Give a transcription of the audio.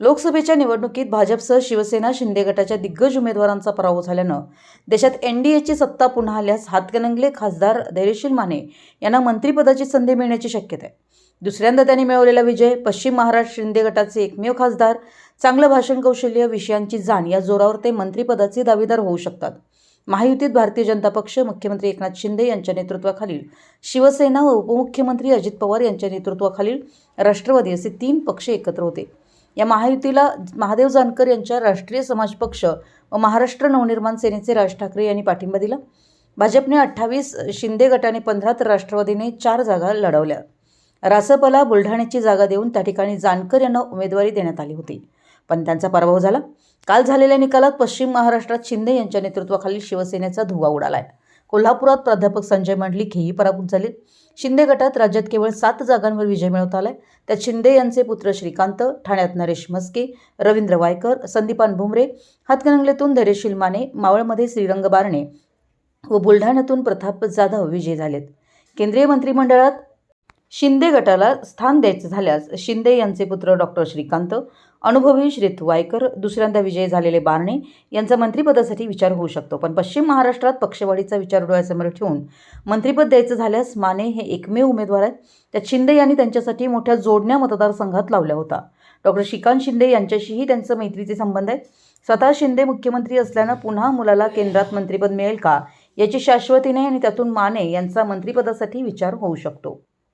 लोकसभेच्या निवडणुकीत भाजपसह शिवसेना शिंदे गटाच्या दिग्गज उमेदवारांचा पराभव झाल्यानं देशात एनडीएची सत्ता पुन्हा आल्यास हातकणंगले खासदार धैर्यशील माने यांना मंत्रिपदाची संधी मिळण्याची शक्यता आहे. दुसऱ्यांदा त्यांनी मिळवलेला विजय पश्चिम महाराष्ट्र शिंदे गटाचे एकमेव खासदार चांगलं भाषण कौशल्य विषयांची जाण या जोरावर ते मंत्रिपदाचे दावेदार होऊ शकतात. महायुतीत भारतीय जनता पक्ष मुख्यमंत्री एकनाथ शिंदे यांच्या नेतृत्वाखालील शिवसेना व उपमुख्यमंत्री अजित पवार यांच्या नेतृत्वाखालील राष्ट्रवादी असे तीन पक्ष एकत्र होते. या महायुतीला महादेव जानकर यांच्या राष्ट्रीय समाज पक्ष व महाराष्ट्र नवनिर्माण सेनेचे राज ठाकरे यांनी पाठिंबा दिला. भाजपने अठ्ठावीस शिंदे गटाने पंधरा तर राष्ट्रवादीने चार जागा लढवल्या. रासपला बुलढाण्याची जागा देऊन त्या ठिकाणी जानकर यांना उमेदवारी देण्यात आली होती. पण त्यांचा पराभव झाला. काल झालेल्या निकालात पश्चिम महाराष्ट्रात शिंदे यांच्या नेतृत्वाखालील शिवसेनेचा धुवा उडाला आहे कोल्हापुरात प्राध्यापक संजय मंडलिक हेही पराभूत झाले शिंदे गटात राज्यात केवळ सात जागांवर विजय मिळवता आलाय. त्यात शिंदे यांचे पुत्र श्रीकांत ठाण्यात नरेश मस्के रवींद्र वायकर संदीपान भुमरे हातकणंगलेतून धैर्यशील माने मावळमध्ये श्रीरंग बारणे व बुलढाण्यातून प्रताप जाधव विजयी झालेत. केंद्रीय मंत्रिमंडळात शिंदे गटाला स्थान द्यायचं झाल्यास शिंदे यांचे पुत्र डॉक्टर श्रीकांत अनुभवी श्रीत वायकर दुसऱ्यांदा विजयी झालेले बारणे यांचा मंत्रिपदासाठी विचार होऊ शकतो. पण पश्चिम महाराष्ट्रात पक्षवाढीचा विचार डोळ्यासमोर ठेवून मंत्रिपद द्यायचं झाल्यास माने हे एकमेव उमेदवार आहेत. त्यात शिंदे यांनी त्यांच्यासाठी मोठ्या जोडण्या मतदारसंघात लावल्या होता. डॉक्टर श्रीकांत शिंदे यांच्याशीही त्यांचं मैत्रीचे संबंध आहेत. स्वतः शिंदे मुख्यमंत्री असल्यानं पुन्हा मुलाला केंद्रात मंत्रिपद मिळेल का याची शाश्वती नाही आणि त्यातून माने यांचा मंत्रिपदासाठी विचार होऊ शकतो.